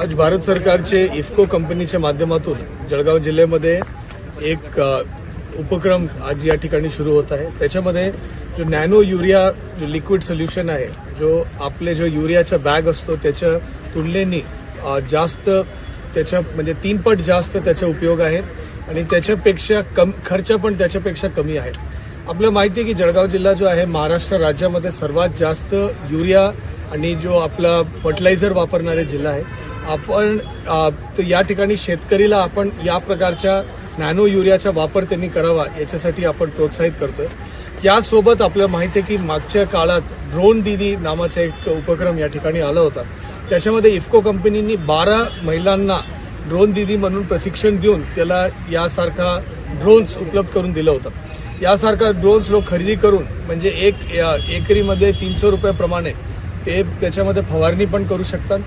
आज भारत सरकारचे इफ्को कंपनीच्या माध्यमातून जळगाव जिल्ह्यामध्ये एक उपक्रम आज या ठिकाणी सुरू होत आहे. त्याच्यामध्ये जो नॅनो युरिया जो लिक्विड सोल्युशन आहे जो आपले जो युरियाचा बॅग असतो त्याच्या तुलनेने जास्त त्याच्या म्हणजे तीन पट जास्त त्याचा उपयोग आहे आणि त्याच्यापेक्षा कम खर्च पण त्याच्यापेक्षा कमी आहे. आपल्याला माहिती आहे की जळगाव जिल्हा जो आहे महाराष्ट्र राज्यामध्ये सर्वात जास्त युरिया आणि जो आपला फर्टिलायझर वापरणारे जिल्हा आहे आपण तर या ठिकाणी शेतकरीला आपण या प्रकारच्या नॅनो युरियाचा वापर त्यांनी करावा याच्यासाठी आपण प्रोत्साहित करतोय. यासोबत आपल्याला माहिती आहे की मागच्या काळात ड्रोन दिदी नावाचा एक उपक्रम या ठिकाणी आला होता. त्याच्यामध्ये इफ्को कंपनीनी बारा महिलांना ड्रोन दिदी म्हणून प्रशिक्षण देऊन त्याला यासारखा ड्रोन्स उपलब्ध करून दिलं होतं. यासारखा ड्रोन्स लोक खरेदी करून म्हणजे एक एकरीमध्ये तीनशे रुपयाप्रमाणे ते त्याच्यामध्ये फवारणी पण करू शकतात.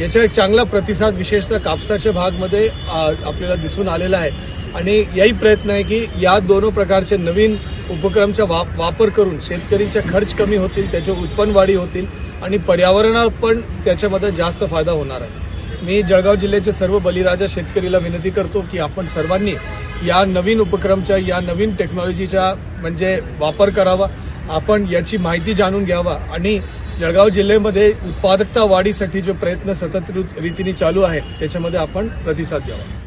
याचा एक चांगला प्रतिसाद विशेषतः कापसाच्या भागमध्ये आपल्याला दिसून आलेला आहे. आणि याही प्रयत्न आहे की या दोन प्रकारचे नवीन उपक्रमचा वाप- वापर करून शेतकरीच्या खर्च कमी होतील त्याचे उत्पन्न वाढी होतील आणि पर्यावरणाला पण त्याच्यामध्ये जास्त फायदा होणार आहे. मी जळगाव जिल्ह्याचे सर्व बलिराजा शेतकरीला विनंती करतो की आपण सर्वांनी या नवीन उपक्रमच्या या नवीन टेक्नॉलॉजीचा म्हणजे वापर करावा. आपण याची माहिती जाणून घ्यावा आणि जळगाव जिल्ह्यामध्ये उत्पादकता वाढीसाठी जो प्रयत्न सतत रीतीने चालू आहे त्याच्यामध्ये आपण प्रतिसाद द्यावा.